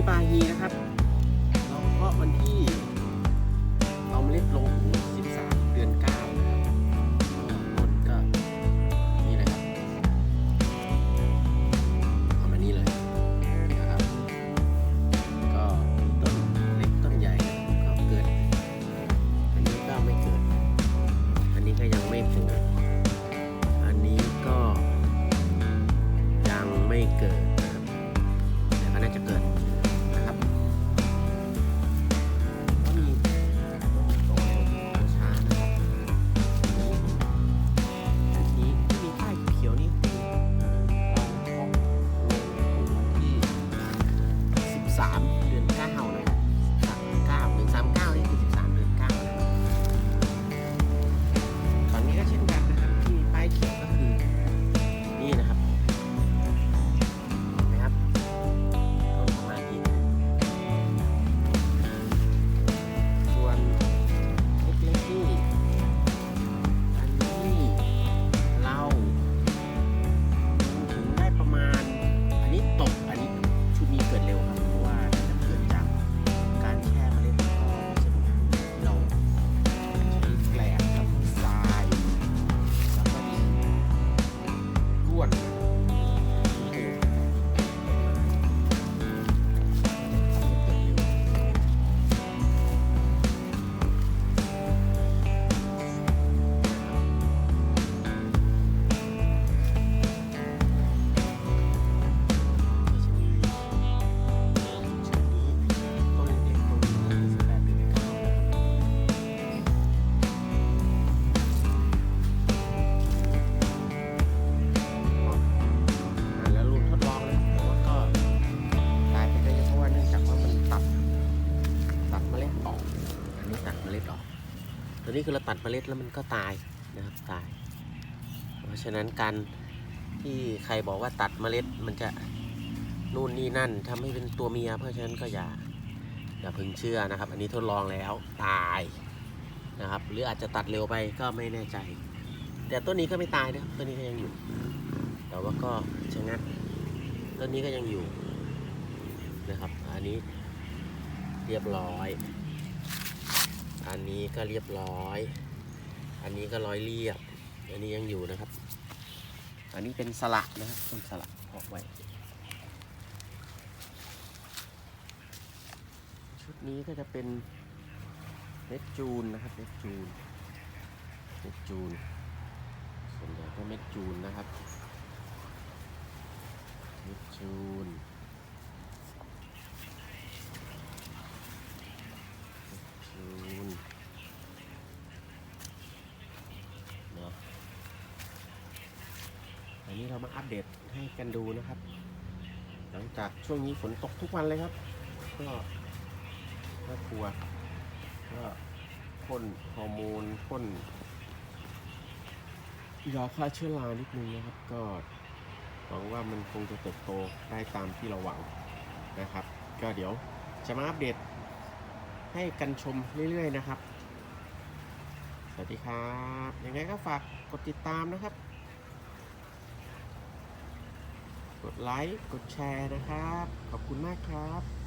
ที่บาฮีนะครับ เราเพาะวันที่เอาเมล็ดลงถึง13 เดือน 9 นะครับต้นก็นี่นะครับเอามานี่เลยนะครับ ก็ต้นเล็กต้นใหญ่ก็เกิด อันนี้ก็ไม่เกิด อันนี้ก็ยังไม่เกิดอันนี้ก็ยังไม่เกิด มล็ดออก ตัวนี้คือเราตัดเมล็ดแล้วมันก็ตายนะครับตาย เพราะฉะนั้นการที่ใครบอกว่าตัดเมล็ดมันจะนู่นนี่นั่นทำให้เป็นตัวเมีย เพราะฉะนั้นก็อย่าอย่าพึงเชื่อนะครับ อันนี้ทดลองแล้วตายนะครับ หรืออาจจะตัดเร็วไปก็ไม่แน่ใจ แต่ต้นนี้ก็ไม่ตายนะครับต้นนี้ก็ยังอยู่ แต่ว่าก็ชะงักต้นนี้ก็ยังอยู่นะครับ อันนี้เรียบร้อย อันนี้ก็เรียบร้อย อันนี้ก็ร้อยเรียบ อันนี้ยังอยู่นะครับ อันนี้เป็นสลักนะครับต้นสลักเพาะไว้ชุดนี้ก็จะเป็นเม็ดจูนนะครับเม็ดจูนเม็ดจูนส่วนใหญ่ก็เม็ดจูนนะครับเม็ดจูน จูนเนาะ อันนี้เรามาอัปเดตให้กันดูนะครับ หลังจากช่วงนี้ฝนตกทุกวันเลยครับ ก็น่ากลัวก็พ่นฮอร์โมนพ่นยาฆ่าเชื้อรานิดนึงนะครับ ก็หวังว่ามันคงจะเติบโตได้ตามที่เราหวังนะครับ ก็เดี๋ยวจะมาอัปเดตให้กันชมเรื่อยๆนะครับ สวัสดีครับ ยังไงก็ฝากกดติดตามนะครับ กดไลค์ กดแชร์นะครับ ขอบคุณมากครับ